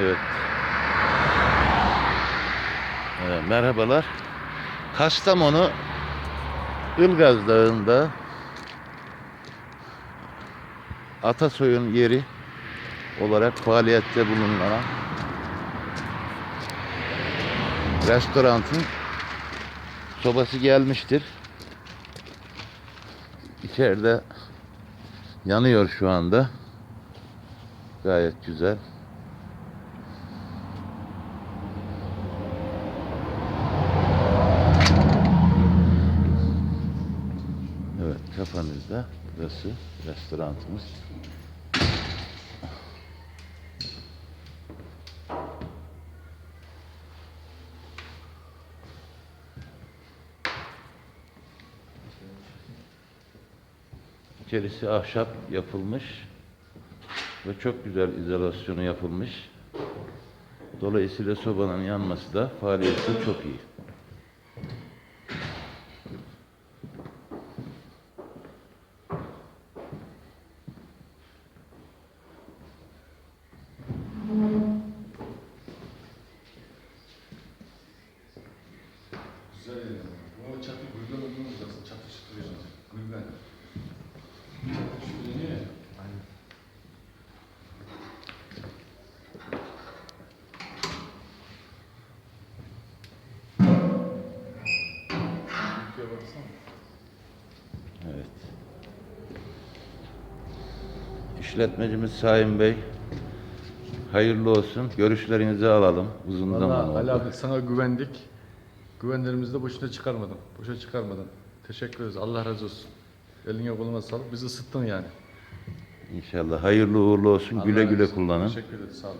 Evet. Evet, merhabalar. Kastamonu Ilgaz Dağı'nda Atasoy'un yeri olarak faaliyette bulunan restoranın sobası gelmiştir. İçeride yanıyor şu anda. Gayet güzel. Evet, kafanızda burası restoranımız. İçerisi ahşap yapılmış ve çok güzel izolasyonu yapılmış. Dolayısıyla sobanın yanması da faaliyeti çok iyi. Güzel yani. O çatı gülben olmamız lazım. Çatı çıkıyor. Gülben. Çatı şöyle niye? Aynen. Evet. İşletmecimiz Sayın Bey, hayırlı olsun. Görüşlerinizi alalım uzun zaman Valla oldu. Ali abi sana güvendik. Güvenlerimizi de boşuna çıkarmadın. Boşa çıkarmadın. Teşekkür ederiz. Allah razı olsun. Eline koluna sağlık. Bizi ısıttın yani. İnşallah hayırlı uğurlu olsun. Allah Güle güle olsun. kullanın. Teşekkür ederiz. Sağ olun.